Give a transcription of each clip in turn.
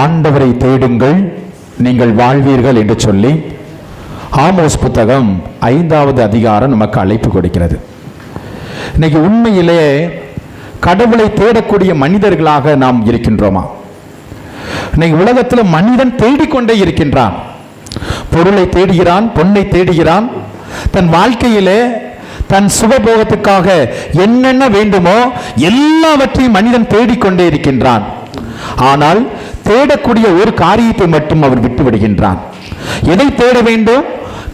ஆண்டவரை தேடுங்கள் நீங்கள் வாழ்வீர்கள் என்று சொல்லி ஆமோஸ் புத்தகம் ஐந்தாவது அதிகாரம் நமக்கு அழைப்பு கொடுக்கிறது. இன்னைக்கு உண்மையிலே கடவுளை தேடக்கூடிய மனிதர்களாக நாம் இருக்கின்றோமா? இன்னைக்கு உலகத்தில் மனிதன் தேடிக்கொண்டே இருக்கின்றான். பொருளை தேடுகிறான் பொண்ணை தேடுகிறான். தன் வாழ்க்கையிலே தன் சுகபோகத்துக்காக என்னென்ன வேண்டுமோ எல்லாவற்றையும் மனிதன் தேடிக்கொண்டே இருக்கின்றான். ஆனால் தேடக்கூடிய ஒரு காரியத்தை மட்டும் அவர் விட்டு விடுகின்றான். எதை தேட வேண்டும்?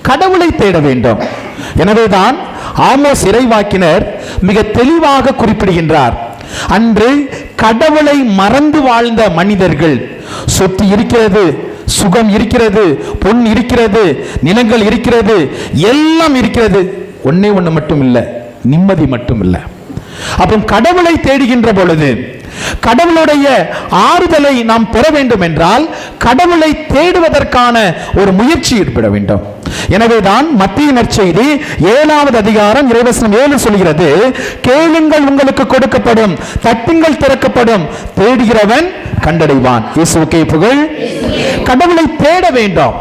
கடவுளை தேட வேண்டும். எனவேதான் ஆமோஸ் இறைவாக்கினர் மிக தெளிவாக குறிப்பிடுகின்றார். அன்று கடவுளை மறந்து வாழ்ந்த மனிதர்கள் சொத்து இருக்கிறது சுகம் இருக்கிறது பொன் இருக்கிறது நிலங்கள் இருக்கிறது எல்லாம் இருக்கிறது. ஒன்னே ஒண்ணு மட்டும் இல்லை நிம்மதி மட்டும் இல்லை. அப்போ கடவுளை தேடுகின்ற பொழுது கடவுளுடைய ஆறுதலை நாம் பெற வேண்டும் என்றால் கடவுளை தேடுவதற்கான ஒரு முயற்சி ஏற்பட வேண்டும். எனவேதான் மத்திய நற்செய்தி ஏழாவது அதிகாரம் இறைவசனம் ஏழு சொல்கிறது கேளுங்கள் உங்களுக்கு கொடுக்கப்படும் தட்டுங்கள் திறக்கப்படும் தேடுகிறவன் கண்டடைவான். இயேசுக்கே புகழ். கடவுளை தேட வேண்டும்.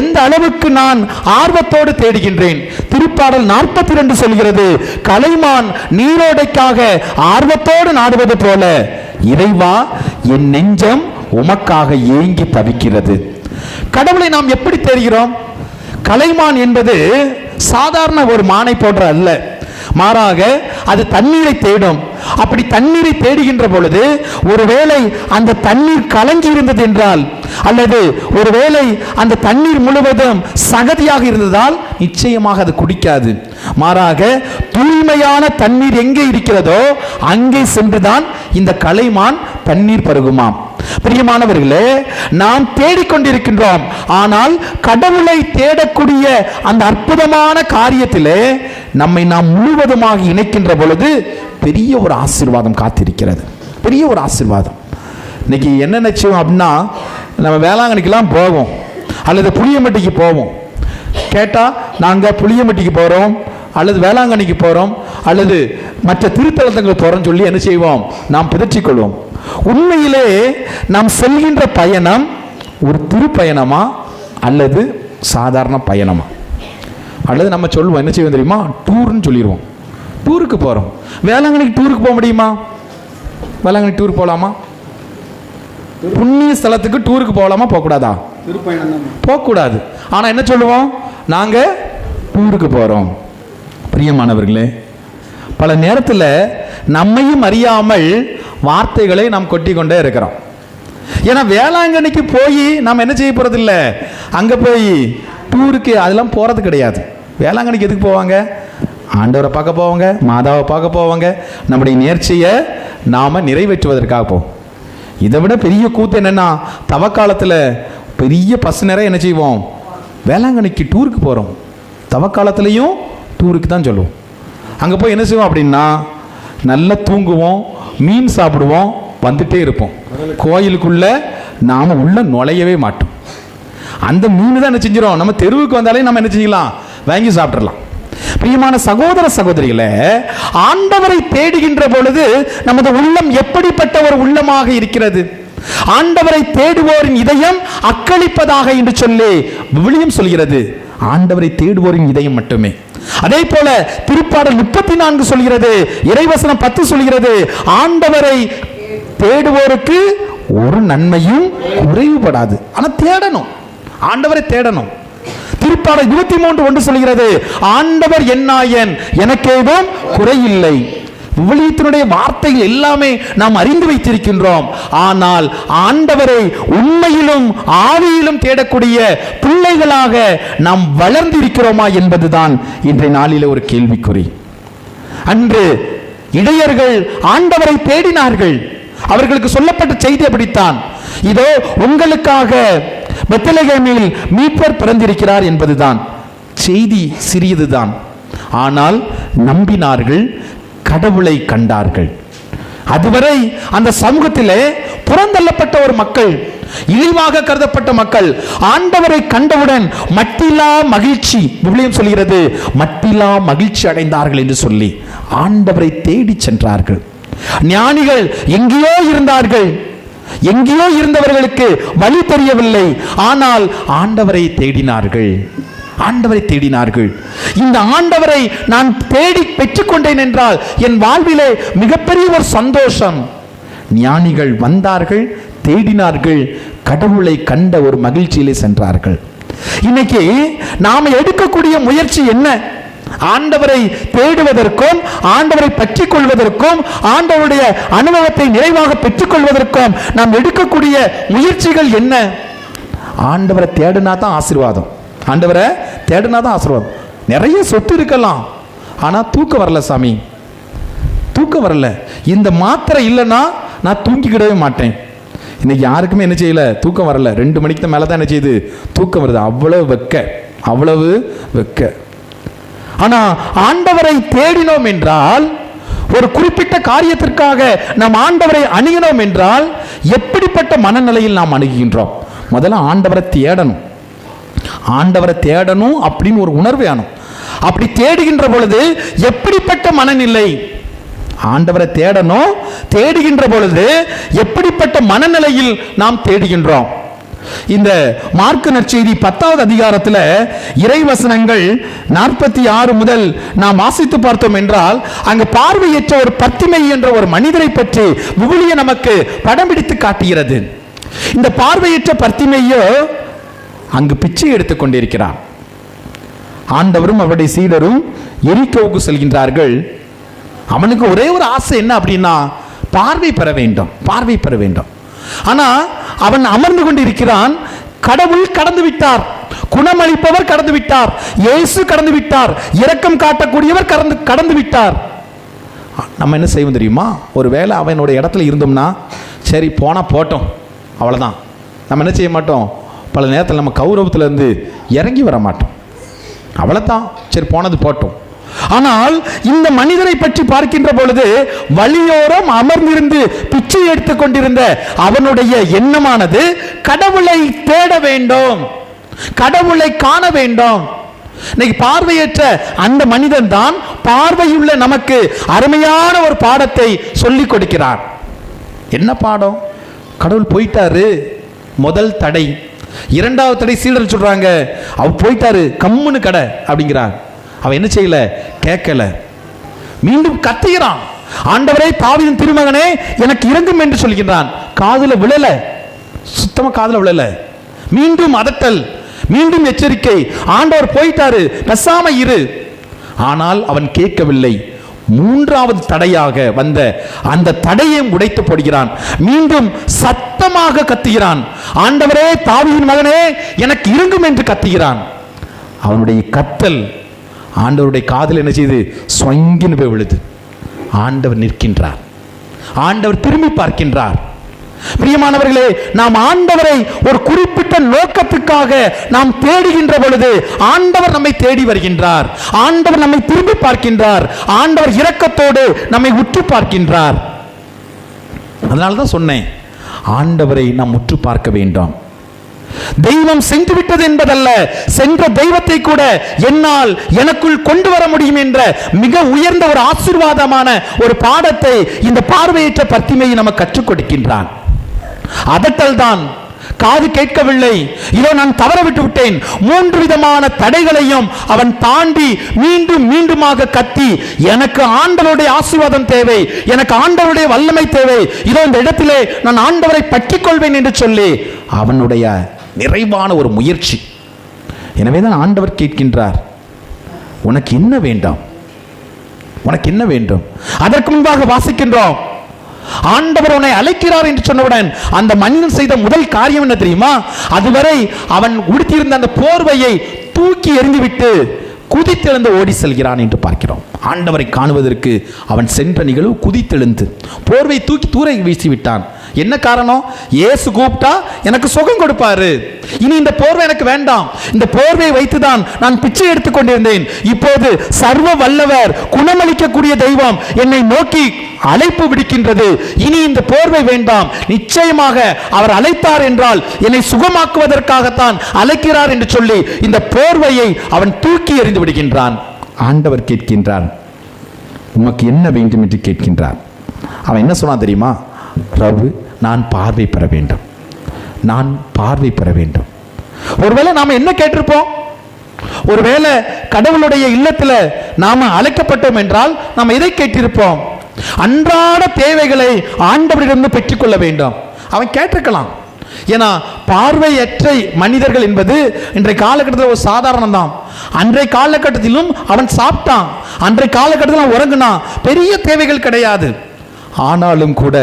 எந்த அளவுக்கு நான் ஆர்வத்தோடு தேடுகின்றேன். திருப்பாடல் நாற்பத்தி ரெண்டு சொல்கிறது கலைமான் நீரோடைக்காக ஆர்வத்தோடு நாடுவது போல இறைவா என் நெஞ்சம் உமக்காக ஏங்கி தவிக்கிறது. கடவுளை நாம் எப்படி தேடுகிறோம்? கலைமான் என்பது சாதாரண ஒரு மானை போன்ற அல்ல. மாறாக அது தண்ணீரை தேடும். அப்படி தண்ணீரை தேடுகின்ற பொழுது ஒருவேளை அந்த தண்ணீர் கலங்கி இருந்தது என்றால் அல்லது ஒருவேளை அந்த தண்ணீர் முழுவதும் சகதியாக இருந்ததால் நிச்சயமாக அது குடிக்காது. மாறாக தூய்மையான தண்ணீர் எங்கே இருக்கிறதோ அங்கே சென்றுதான் இந்த கலைமான் தண்ணீர் பருகுமாம். பிரியமானவர்களே நாம் தேடிக்கொண்டிருக்கின்றோம். ஆனால் கடவுளை தேடக்கூடிய அந்த அற்புதமான காரியத்திலே நம்மை நாம் முழுவதுமாக இணைக்கின்ற பொழுது பெரிய ஒரு ஆசீர்வாதம் காத்திருக்கிறது. பெரிய ஒரு ஆசீர்வாதம். இன்னைக்கு என்ன நிச்சயம் அப்படின்னா நம்ம வேளாங்கண்ணிக்கெல்லாம் போவோம். அல்லது புளியம்பட்டிக்கு போவோம். கேட்டால் நாங்கள் புளியம்பட்டிக்கு போகிறோம் அல்லது வேளாங்கண்ணிக்கு போகிறோம் அல்லது மற்ற திருத்தலத்துக்கு போகிறோம்னு சொல்லி என்ன செய்வோம்? நாம் பிதற்றிக்கொள்வோம். உண்மையிலே நாம் செல்கின்ற பயணம் ஒரு திருப்பயணமா அல்லது சாதாரண பயணமா? அல்லது நம்ம சொல்லுவோம் என்ன செய்வோம் தெரியுமா? டூர்னு சொல்லிடுவோம். டூருக்கு போகிறோம் வேளாங்கண்ணிக்கு டூருக்கு போக முடியுமா? வேளாங்கண்ணி டூர் போகலாமா புண்ணிய ஸ்தலத்துக்கு டூருக்கு போகலாமா போகக்கூடாதா? போகக்கூடாது. ஆனால் என்ன சொல்லுவோம்? நாங்கள் டூருக்கு போகிறோம் பிரியமானவர்களே பல நேரத்தில் நம்மையும் அறியாமல் வார்த்தைகளை நாம் கொட்டி கொண்டே இருக்கிறோம். ஏன்னா வேளாங்கண்ணிக்கு போய் நாம் என்ன செய்ய போகிறது இல்லை அங்கே போய் டூருக்கு அதெல்லாம் போகிறது கிடையாது. வேளாங்கண்ணிக்கு எதுக்கு போவாங்க? ஆண்டவரை பார்க்க போவாங்க மாதாவை பார்க்க போவாங்க. நம்முடைய நேர்ச்சியை நாம் நிறைவேற்றுவதற்காக போவோம். இதை விட பெரிய கூத்து என்னென்னா தவக்காலத்தில் பெரிய பசு நிறைய என்ன செய்வோம்? வேளாங்கண்ணிக்கு டூருக்கு போகிறோம் தவக்காலத்துலேயும் டூருக்கு தான் சொல்லுவோம். அங்கே போய் என்ன செய்வோம் அப்படின்னா நல்லா தூங்குவோம் மீன் சாப்பிடுவோம் வந்துட்டே இருப்போம். கோயிலுக்குள்ள நாம் உள்ள நுழையவே மாட்டோம். அந்த மீன் தான் என்ன செஞ்சிடும் நம்ம தெருவுக்கு வந்தாலே நம்ம என்ன செஞ்சிக்கலாம்? வாங்கி சாப்பிட்றலாம் பிரியமான சகோதர சகோதரிகளே ஆண்டவரை தேடுகின்ற பொழுது நமது உள்ளம் எப்படிப்பட்ட ஒரு உள்ளமாக இருக்கிறது? ஆண்டவரை தேடுவோரின் இதயம் அக்களிப்பதாக என்று சொல்லி விவிலியம் சொல்கிறது. ஆண்டவரை தேடுவோரின் இதயம் மட்டுமே. அதே போல திருப்பாடல் முப்பத்தி நான்கு சொல்கிறது இறைவசனம் பத்து சொல்கிறது ஆண்டவரை தேடுவோருக்கு ஒரு நன்மையும் குறைவுபடாது. ஆனா தேடணும். ஆண்டவரை தேடணும். திருப்பாடல் இருபத்தி மூன்று ஒன்று சொல்கிறது ஆண்டவர் என்னாயன் எனக்கு குறையில்லை. விவிலியத்தினுடைய வார்த்தைகள் எல்லாமே நாம் அறிந்து வைத்திருக்கின்றோம். ஆனால் ஆண்டவரை உண்மையிலும் ஆவியிலும் தேடக்கூடிய பிள்ளைகளாக நாம் வளர்ந்திருக்கிறோமா என்பதுதான் இன்றைய நாளில ஒரு கேள்விக்குறி. அன்று இடையர்கள் ஆண்டவரை தேடினார்கள். அவர்களுக்கு சொல்லப்பட்ட செய்தி அப்படித்தான். இதோ உங்களுக்காக பெத்தலகேமில் மீட்பர் பிறந்திருக்கிறார் என்பதுதான். செய்தி சிறியதுதான். ஆனால் நம்பினார்கள் கடவுளை கண்டார்கள். அதுவரை அந்த சமூகத்திலே புறந்தள்ளப்பட்ட ஒரு மக்கள் இழிவாக கருதப்பட்ட மக்கள் ஆண்டவரை கண்டவுடன் மட்டிலா மகிழ்ச்சி விவிலியம் சொல்கிறது மட்டிலா மகிழ்ச்சி அடைந்தார்கள் என்று சொல்லி ஆண்டவரை தேடி சென்றார்கள். ஞானிகள் எங்கேயோ இருந்தார்கள். எங்கேயோ இருந்தவர்களுக்கு வழி தெரியவில்லை. ஆனால் ஆண்டவரை தேடினார்கள். ஆண்டவரை தேடினார்கள். இந்த ஆண்டவரை நான் தேடி பெற்றுக்கொண்டேன் என்றால் என் வாழ்விலே மிகப்பெரிய ஒரு சந்தோஷம். ஞானிகள் வந்தார்கள் தேடினார்கள் கடவுளை கண்ட ஒரு மகிழ்ச்சியிலே சென்றார்கள். இன்னைக்கு நாம எடுக்கக்கூடிய முயற்சி என்ன? ஆண்டவரை தேடுவதற்கும் ஆண்டவரை பற்றிக் கொள்வதற்கும் ஆண்டவருடைய அனுபவத்தை நிறைவாக பெற்றுக்கொள்வதற்கும் நாம் எடுக்கக்கூடிய முயற்சிகள் என்ன? ஆண்டவரை தேடினா தான் ஆசீர்வாதம். ஆண்டவரை தேடினா தான் ஆசீர்வாதம். நிறைய சொத்து இருக்கலாம். ஆனால் தூக்கம் வரல சாமி. தூக்கம் வரல. இந்த மாத்திரை இல்லைன்னா நான் தூங்கிக்கிடவே மாட்டேன். இன்னைக்கு யாருக்குமே என்ன செய்யலை? தூக்கம் வரல. ரெண்டு மணிக்கு மேலே தான் என்ன செய்யுது? தூக்கம் வருது. அவ்வளவு வெக்க. அவ்வளவு வெக்க. ஆனால் ஆண்டவரை தேடினோம் என்றால் ஒரு குறிப்பிட்ட காரியத்திற்காக நாம் ஆண்டவரை அணுகினோம் என்றால் எப்படிப்பட்ட மனநிலையில் நாம் அணுகுகின்றோம்? முதல்ல ஆண்டவரை தேடணும். ஆண்டவரை தேடணும் அப்படின்னு ஒரு உணர்வு வேணும். அப்படி தேடுகின்ற பொழுது எப்படிப்பட்ட மனநிலை? ஆண்டவரை தேடணும் தேடுகின்ற பொழுது எப்படிப்பட்ட மனநிலையில் நாம் தேடுகின்றோம்? இந்த மார்க்கு நற்செய்தி பத்தாவது அதிகாரத்தில் இறைவசனங்கள் நாற்பத்தி ஆறு முதல் நாம் வாசித்து பார்த்தோம் என்றால் அங்கு பார்வையற்ற ஒரு பத்திமை என்ற ஒரு மனிதரை பற்றி விவிலிய நமக்கு படம் பிடித்து காட்டுகிறது. இந்த பார்வையற்ற பத்திமையோ அங்கு பிச்சை எடுத்துக் கொண்டிருக்கிறான் ஆண்டவரும் அவருடைய சீடரும் எரிக்கோவுக்கு செல்கின்றார்கள். அவனுக்கு ஒரே ஒரு ஆசை என்ன அப்படின்னா பார்வை பெற வேண்டும் பார்வை பெற வேண்டும். ஆனா அவன் அமர்ந்து கொண்டிருக்கிறான் கடவுள் கடந்து விட்டார் குணமளிப்பவர் கடந்து விட்டார் இயேசு கடந்து விட்டார் இரக்கம் காட்டக்கூடியவர் கடந்து கடந்து விட்டார். நம்ம என்ன செய்வோம் தெரியுமா? ஒரு வேளை அவனோட இடத்துல இருந்தோம்னா சரி போனால் போட்டோம் அவ்வளோதான் நம்ம என்ன செய்ய மாட்டோம்? பல நேரத்தில் நம்ம கௌரவத்துலேருந்து இறங்கி வர மாட்டோம். அவ்வளோதான் சரி போனது போட்டோம். ஆனால் இந்த மனிதரை பற்றி பார்க்கின்ற பொழுது வழியோரம் அமர்ந்திருந்து பிச்சை எடுத்துக் கொண்டிருந்த அவனுடைய எண்ணமானது கடவுளை தேட வேண்டும். கடவுளை காண வேண்டும். இன்னைக்கு பார்வையற்ற அந்த மனிதன் தான் பார்வையுள்ள நமக்கு அருமையான ஒரு பாடத்தை சொல்லிக் கொடுக்கிறார். என்ன பாடம்? கடவுள் போயிட்டாரு. முதல் தடை. இரண்டாவது தடை சீடர் சொல்றாங்க அவர் போயிட்டாரு கம்முன்னு கடை அப்படிங்கிறார் அவன் என்ன செய்யல? கேட்கல. மீண்டும் கத்துகிறான் ஆண்டவரே தாவிதன் திருமகனே எனக்கு இறங்கும் என்று சொல்கின்றான். காதில் விழல. சுத்தமா காதில் விழல. மீண்டும் அதட்டல். மீண்டும் எச்சரிக்கை. ஆண்டவர் போயிட்டாரு. பெசாம இரு. ஆனால் அவன் கேட்கவில்லை. மூன்றாவது தடையாக வந்த அந்த தடையை உடைத்து போடுகிறான். மீண்டும் சத்தமாக கத்துகிறான். ஆண்டவரே தாவியின் மகனே எனக்கு இருங்கும் என்று கத்துகிறான். அவனுடைய கத்தல் ஆண்டவருடைய காதல் என்ன செய்து? சொங்கின்னு போய் விழுது. ஆண்டவர் நிற்கின்றார். ஆண்டவர் திரும்பி பார்க்கின்றார். பிரியமானவர்களே நாம் ஆண்டவரை ஒரு குறிப்பிட்ட நோக்கத்துக்காக நாம் தேடுகின்ற பொழுது ஆண்டவர் நம்மை தேடி வருகின்றார். ஆண்டவர் நம்மை திரும்பி பார்க்கின்றார். ஆண்டவர் இரக்கத்தோடு நம்மை உற்று பார்க்கின்றார். அதனால தான் சொன்னேன் ஆண்டவரை நாம் உற்று பார்க்க வேண்டும். தெய்வம் சென்று விட்டது என்பதல்ல சென்ற தெய்வத்தை கூட என்னால் எனக்குள் கொண்டு வர முடியும் என்ற மிக உயர்ந்த ஒரு ஆசீர்வாதமான ஒரு பாடத்தை இந்த பார்வையற்ற பத்திமையை நமக்கு கற்றுக் கொடுக்கின்றான். அதட்டல் தான் காது கேட்கவில்லை. இதோ நான் தவற விட்டு விட்டேன் மூன்று விதமான தடைகளையும் அவன் தாண்டி மீண்டும் மீண்டுமாக கத்தி எனக்கு ஆண்டவருடைய ஆசீர்வாதம் தேவை எனக்கு ஆண்டவருடைய வல்லமை தேவை. இதோ இந்த இடத்திலே நான் ஆண்டவரை பற்றிக் கொள்வேன் என்று சொல்லி அவனுடைய நிறைவான ஒரு முயற்சி. எனவே தான் ஆண்டவர் கேட்கின்றார் உனக்கு என்ன வேண்டாம்? உனக்கு என்ன வேண்டும்? அதற்கு முன்பாக வாசிக்கின்றோம். ஆண்டவர் உன்னை அழைக்கிறார் என்று சொன்னவுடன் அந்த மனிதன் செய்த முதல் காரியம் என்ன தெரியுமா? அதுவரை அவன் உடுத்தியிருந்த அந்த போர்வையை தூக்கி எறிந்துவிட்டு குதித்தெழுந்து ஓடி செல்கிறான் என்று பார்க்கிறோம். ஆண்டவரை காணுவதற்கு அவன் சென்ற நிகழ்வு குதித்தெழுந்து போர்வை தூக்கி தூர வீசி விட்டான் என்ன காரணம்? ஏசு கூப்பிட்டா எனக்கு சுகம் கொடுப்பாரு. இனி இந்த போர்வை எனக்கு வேண்டாம். இந்த போர்வை வைத்துதான் நான் பிச்சை எடுத்துக் கொண்டிருந்தேன். இப்போது சர்வ வல்லவர் குணமளிக்கக்கூடிய தெய்வம் என்னை நோக்கி அழைப்பு விடுக்கின்றது. இனி இந்த போர்வை வேண்டாம். நிச்சயமாக அவர் அழைத்தார் என்றால் என்னை சுகமாக்குவதற்காகத்தான் அழைக்கிறார் என்று சொல்லி இந்த போர்வையை அவன் தூக்கி எறிந்து விடுகின்றான். ஆண்டவர் கேட்கின்றார். உமக்கு என்ன வேண்டும் என்று கேட்கின்றார். அவன் என்ன சொன்னான் தெரியுமா? ரவு நான் பார்வை பெற வேண்டும். நான் பார்வை பெற வேண்டும். ஒருவேளை நாம் என்ன கேட்டிருப்போம்? ஒருவேளை கடவுளுடைய இல்லத்தில் நாம் அழைக்கப்பட்டோம் என்றால் நாம் இதை கேட்டிருப்போம்? அன்றாட தேவைகளை ஆண்டவரிடமிருந்து பெற்றுக்கொள்ள வேண்டும். அவன் கேட்டிருக்கலாம். ஏன்னா பார்வையற்ற மனிதர்கள் என்பது இன்றைய காலகட்டத்தில் ஒரு சாதாரணம் தான் அன்றைய காலகட்டத்திலும் அவன் சாப்பிட்டான். அன்றைய காலகட்டத்தில் அவன் உறங்குனான். பெரிய தேவைகள் கிடையாது. ஆனாலும் கூட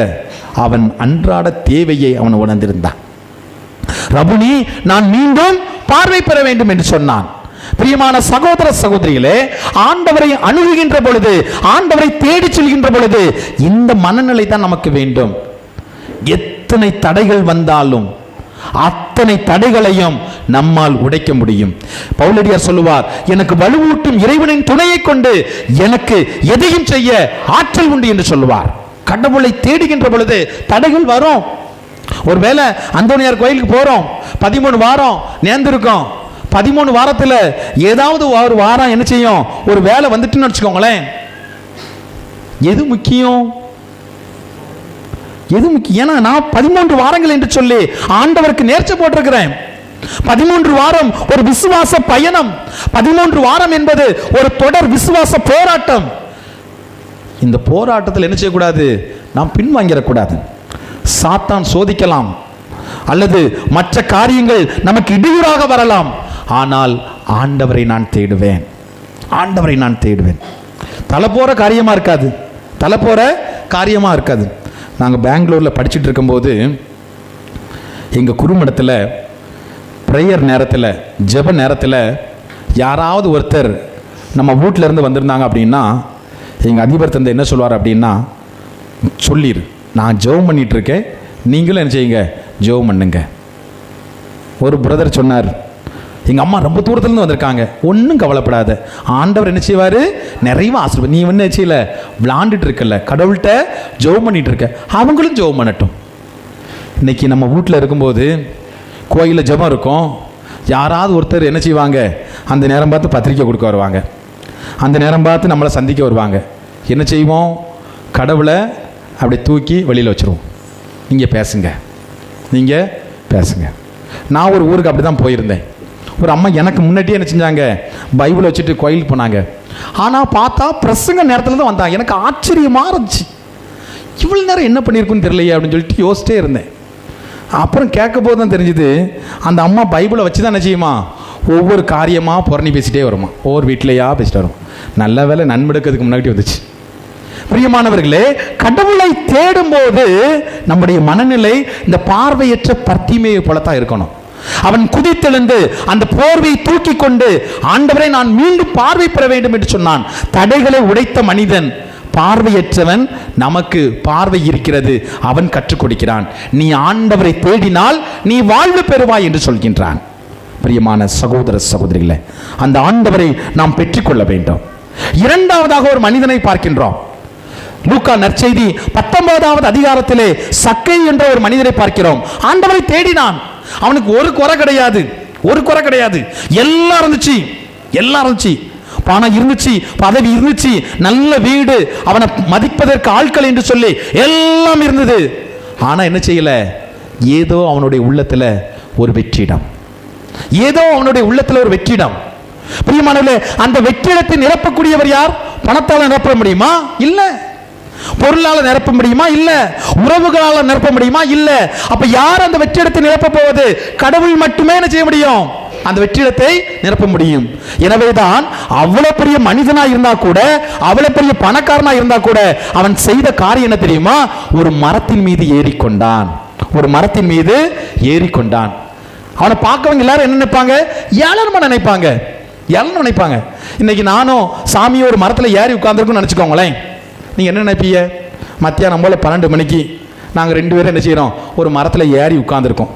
அவன் அன்றாட தேவையை அவன் உணர்ந்திருந்தான். ரபுனி நான் மீண்டும் பார்வை பெற வேண்டும் என்று சொன்னான். பிரியமான சகோதர சகோதரிகளே ஆண்டவரை அணுகுகின்ற பொழுது ஆண்டவரை தேடி செல்கின்ற பொழுது இந்த மனநிலை தான் நமக்கு வேண்டும். எத்தனை தடைகள் வந்தாலும் அத்தனை தடைகளையும் நம்மால் உடைக்க முடியும். பவுலடியார் சொல்லுவார் எனக்கு வலுவூட்டும் இறைவனின் துணையை கொண்டு எனக்கு எதையும் செய்ய ஆற்றல் உண்டு என்று சொல்லுவார். கடவுளை தேடுகின்ற பொழுது தடைகள் வரும். ஒருவேளை அந்தோனியார் கோயிலுக்கு போறோம் பதிமூணு வாரம் நேர்ந்திருக்கோம். பதிமூணு வாரத்தில் ஏதாவது ஒரு வாரம் என்ன செய்யும்? ஒரு வேலை வந்துட்டுன்னு வச்சுக்கோங்களேன். எது முக்கியம்? எது முக்கியம்? ஏன்னா நான் பதிமூன்று வாரங்கள் என்று சொல்லி ஆண்டவருக்கு நேர்ச்சி போட்டிருக்கிறேன். பதிமூன்று வாரம் ஒரு விசுவாச பயணம். பதிமூன்று வாரம் என்பது ஒரு தொடர் விசுவாச போராட்டம். இந்த போராட்டத்தில் என்ன செய்யக்கூடாது? நாம் பின்வாங்கிடக்கூடாது. சாத்தான் சோதிக்கலாம். அல்லது மற்ற காரியங்கள் நமக்கு இடையூறாக வரலாம். ஆனால் ஆண்டவரை நான் தேடுவேன். ஆண்டவரை நான் தேடுவேன். தலை போகிற காரியமாக இருக்காது. தலை போகிற காரியமாக இருக்காது. நாங்கள் பெங்களூரில் படிச்சுட்டு இருக்கும்போது எங்கள் குறுமடத்தில் ப்ரேயர் நேரத்தில் ஜெப நேரத்தில் யாராவது ஒருத்தர் நம்ம வீட்டிலேருந்து வந்திருந்தாங்க அப்படின்னா எங்கள் அதிபர் தந்தை என்ன சொல்வார் அப்படின்னா சொல்லிடு நான் ஜெபம் பண்ணிகிட்ருக்கேன் நீங்களும் என்ன செய்யுங்க? ஜெபம் பண்ணுங்க. ஒரு பிரதர் சொன்னார் எங்கள் அம்மா ரொம்ப தூரத்துலேருந்து வந்திருக்காங்க. ஒன்றும் கவலைப்படாத. ஆண்டவர் என்ன செய்வார்? நிறைய ஆசீர்வாதம் நீ வந்து செய்யல? விளாண்டுட்டு இருக்கல. கடவுள்கிட்ட ஜெபம் பண்ணிட்டு இருக்க. அவங்களும் ஜெபம் பண்ணட்டும். இன்னைக்கு நம்ம வீட்டில் இருக்கும்போது கோயிலில் ஜெபம் இருக்கும். யாராவது ஒருத்தர் என்ன செய்வாங்க? அந்த நேரம் பார்த்து பத்திரிக்கை கொடுக்க வருவாங்க. அந்த நேரம் பார்த்து நம்மளை சந்திக்க வருவாங்க. என்ன செய்வோம்? கடவுளை அப்படி தூக்கி வெளியில் வச்சுருவோம். நீங்கள் பேசுங்க. நீங்கள் பேசுங்க. நான் ஒரு ஊருக்கு அப்படி தான் போயிருந்தேன். ஒரு அம்மா எனக்கு முன்னாடியே என்ன செஞ்சாங்க? பைபிள் வச்சுட்டு கோயிலுக்கு போனாங்க. ஆனால் பார்த்தா பிரசங்க நேரத்தில் தான் வந்தாங்க. எனக்கு ஆச்சரியமாக இருந்துச்சு. இவ்வளோ நேரம் என்ன பண்ணியிருக்குன்னு தெரியலையே அப்படின்னு சொல்லிட்டு யோசிச்சிட்டே இருந்தேன். அப்புறம் கேட்க போது தான் தெரிஞ்சுது அந்த அம்மா பைபிளை வச்சு தான் என்ன செய்யுமா? ஒவ்வொரு காரியமாக புறணி பேசிட்டே வருமா? ஒவ்வொரு வீட்டிலையா பேசிட்டு வரும்? நல்ல வேலை நன்மெடுக்கிறதுக்கு முன்னாடி வந்துச்சு. பிரியமானவர்களே கடவுளை தேடும்போது நம்முடைய மனநிலை இந்த பார்வையற்ற பர்த்திமையை போலத்தான் இருக்கணும். அவன் குதித்தெழுந்து அந்த போர்வை தூக்கி கொண்டு ஆண்டவரை நான் மீண்டும் பார்வை பெற வேண்டும் என்று சொன்னான். தடைகளை உடைத்த மனிதன் பார்வையற்றவன் நமக்கு பார்வை இருக்கிறது அவன் கற்றுக் கொடுக்கிறான். நீ ஆண்டவரை தேடினால் நீ வாழ்வு பெறுவாய் என்று சொல்கின்றான். பிரியமான சகோதர சகோதரிகளை அந்த ஆண்டவரை நாம் பெற்றுக்கொள்ள வேண்டும். இரண்டாவதாக ஒரு மனிதனை பார்க்கின்றோம். லூக்கா நற்செய்தி பத்தொன்பதாவது அதிகாரத்திலே சக்கை என்ற ஒரு மனிதரை பார்க்கிறோம். ஆண்டவரை தேடினான். அவனுக்கு ஒரு குறை கிடையாது. ஒரு குறை கிடையாது. எல்லாம் இருந்துச்சு. எல்லாம் இருந்துச்சு. பணம் இருந்துச்சு பதவி இருந்துச்சு நல்ல வீடு அவனை மதிப்பதற்கு ஆட்கள் என்று சொல்லி எல்லாம் இருந்தது. ஆனா என்ன செய்யல? ஏதோ அவனுடைய உள்ளத்துல ஒரு வெற்றிடம். ஏதோ அவனுடைய உள்ளத்தில் ஒரு வெற்றிடம். பிரியமானவர்களே அந்த வெற்றிடத்தை நிரப்பக்கூடியவர் யார்? பணத்தால் நிரப்ப முடியுமா? இல்லை. பொருளால நிரப்ப முடியுமா? இல்லை. உறவுகளால நிரப்ப முடியுமா? இல்ல. அப்ப யார் அந்த வெற்றிடத்தை நிரப்ப போவது? கடவுள் மட்டுமே என்ன செய்ய முடியும்? அந்த வெற்றிடத்தை நிரப்ப முடியும். எனவே தான் அவ்வளவு பெரிய மனிதனா இருந்தா கூட அவ்வளவு பெரிய பணக்காரனா இருந்தா கூட அவன் செய்த காரியம் என்ன தெரியுமா? ஒரு மரத்தின் மீது ஏறிக்கொண்டான். ஒரு மரத்தின் மீது ஏறிக்கொண்டான். அவனை பார்க்கவங்க எல்லாரும் என்ன நினைப்பாங்க? ஏழனமா நினைப்பாங்க. ஏழனை நினைப்பாங்க. இன்னைக்கு நானும் சாமியை ஒரு மரத்தில் ஏறி உட்காந்துருக்குன்னு நினச்சிக்கோங்களேன். நீங்கள் என்ன நினைப்பீங்க? மத்தியானம் போல் பன்னெண்டு மணிக்கு நாங்கள் ரெண்டு பேரும் என்ன செய்கிறோம் ஒரு மரத்தில் ஏறி உட்காந்துருக்கோம்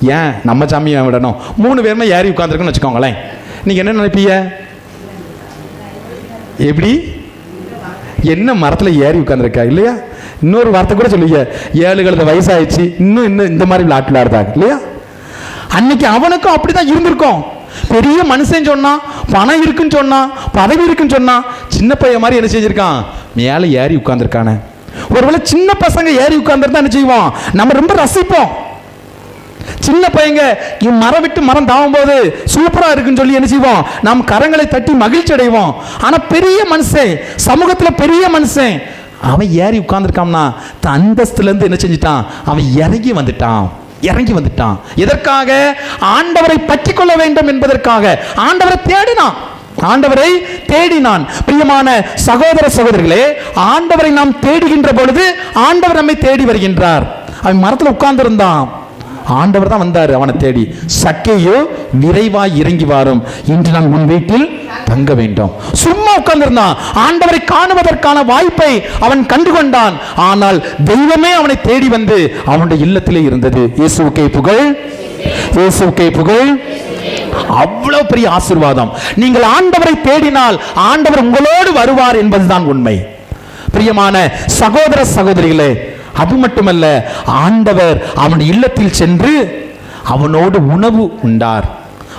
ஏன்? நம்ம சாமியை விடணும். மூணு பேருமே ஏறி உட்காந்துருக்குன்னு வச்சுக்கோங்களேன். நீங்கள் என்ன நினைப்பீங்க? எப்படி? என்ன மரத்தில் ஏறி உட்காந்துருக்கா இல்லையா? இன்னொரு வார்த்தை கூட சொல்லுவீங்க. ஏழு கழுத வயசாயிடுச்சு. இன்னும் இன்னும் இந்த மாதிரி விளையாட்டு விளையாடுறாங்க. இல்லையா? அன்னைக்கு அவனுக்கும் அப்படிதான் இருந்திருக்கும். பெரிய மனுஷன் சொன்னான் பணம் இருக்குன்னு சொன்னான் பதவி இருக்குன்னு சொன்னான். சின்ன பையன் மாதிரி என்ன செஞ்சிருக்கான்? மேலே ஏறி உட்காந்துருக்கானே ஒருவேளை சின்ன பசங்க ஏறி உட்காந்துருந்தா என்ன செய்வோம் நம்ம ரொம்ப ரசிப்போம். சின்ன பையங்க இவ் மரம் விட்டு மரம் தாவும் போது சூப்பரா இருக்குன்னு சொல்லி என்ன செய்வோம் நாம் கரங்களை தட்டி மகிழ்ச்சி அடைவோம். ஆனா பெரிய மனுஷன் சமூகத்துல பெரிய மனுஷன் அவன் ஏறி உட்கார்ந்துருக்கான்னா தன் அந்தஸ்துலேருந்து என்ன செஞ்சிட்டான்? அவன் இறங்கி வந்துட்டான். இறங்கி வந்துட்டான். எதற்காக? ஆண்டவரை பற்றி கொள்ள வேண்டும் என்பதற்காக. ஆண்டவரை தேடினான். ஆண்டவரை தேடினான் பிரியமான சகோதர சகோதரிகளே ஆண்டவரை நாம் தேடுகின்ற பொழுது ஆண்டவர் நம்மை தேடி வருகின்றார். அவன் மரத்தில் உட்கார்ந்திருந்தான். ஆண்டவர் தான் வந்தார் அவனை தேடி. சக்கையோ விரைவாய் இறங்கி வாரும். இன்று நான் உன் வீட்டில் தங்க வேண்டும். சும்மா உட்கார்ந்திருந்தான். ஆண்டவரை காணுவதற்கான வாய்ப்பை அவன் கண்டுகொண்டான். ஆனால் தெய்வமே அவனை தேடி வந்து அவனுடைய இல்லத்திலே இருந்தது. இயேசுக்கே புகழ். இயேசுக்கே புகழ். அவ்வளவு பெரிய ஆசிர்வாதம். நீங்கள் ஆண்டவரை தேடினால் ஆண்டவர் உங்களோடு வருவார் என்பதுதான் உண்மை. பிரியமான சகோதர சகோதரிகளே அது மட்டுமல்ல ஆண்டவர் அவன் இல்லத்தில் சென்று அவனோடு உணவு உண்டார்.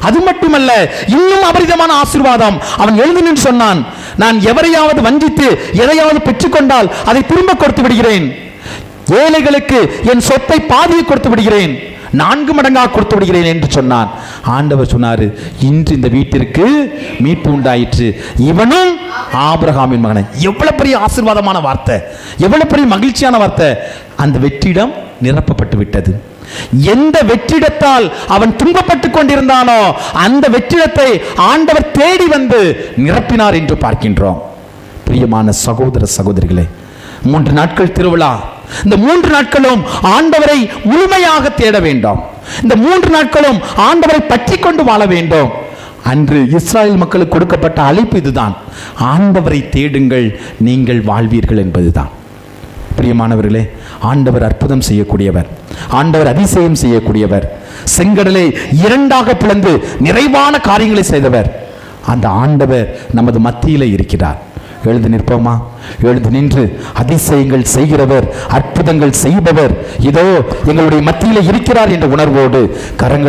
அது மட்டுமல்ல இன்னும் அபரிதமான ஆசிர்வாதம். அவன் எழுந்து நின்று சொன்னான் நான் எவரையாவது வஞ்சித்து எதையாவது பெற்றுக்கொண்டால் அதை திரும்ப கொடுத்து விடுகிறேன். ஏழைகளுக்கு என் சொத்தை பாதியை கொடுத்து விடுகிறேன். நான்கு மடங்காக கொடுத்து விடுகிறேன் என்று சொன்னான். ஆண்டவர் சொன்னாரு இன்று இந்த வீட்டிற்கு மீட்பு உண்டாயிற்று. இவனும் ஆபிரகாமின் மகனை. எவ்வளவு பெரிய ஆசீர்வாதமான வார்த்தை. எவ்வளவு பெரிய மகிழ்ச்சியான வார்த்தை. அந்த வெற்றிடம் நிரப்பப்பட்டு விட்டது. எந்த வெற்றிடத்தால் அவன் துன்பப்பட்டு கொண்டிருந்தானோ அந்த வெற்றிடத்தை ஆண்டவர் தேடி வந்து நிரப்பினார் என்று பார்க்கின்றோம். பிரியமான சகோதர சகோதரிகளே மூன்று நாட்கள் திருவிழா. இந்த மூன்று நாட்களும் ஆண்டவரை முழுமையாக தேட வேண்டும். இந்த மூன்று நாட்களும் ஆண்டவரை பற்றி கொண்டு வாழ வேண்டும். அன்று இஸ்ராயல் மக்களுக்கு கொடுக்கப்பட்ட அழைப்பு இதுதான். ஆண்டவரை தேடுங்கள் நீங்கள் வாழ்வீர்கள் என்பதுதான். பிரியமானவர்களே ஆண்டவர் அற்புதம் செய்யக்கூடியவர். ஆண்டவர் அதிசயம் செய்யக்கூடியவர். செங்கடலை இரண்டாக பிளந்து நிறைவான காரியங்களை செய்தவர். அந்த ஆண்டவர் நமது மத்தியிலே இருக்கிறார். எழுந்து நிற்போமா? எழுந்து நின்று அதிசயங்கள் செய்கிறவர் அற்புதங்கள் செய்பவர். இதோ எங்களுடைய மத்தியில் இருக்கிறார் என்ற உணர்வோடு கரங்களை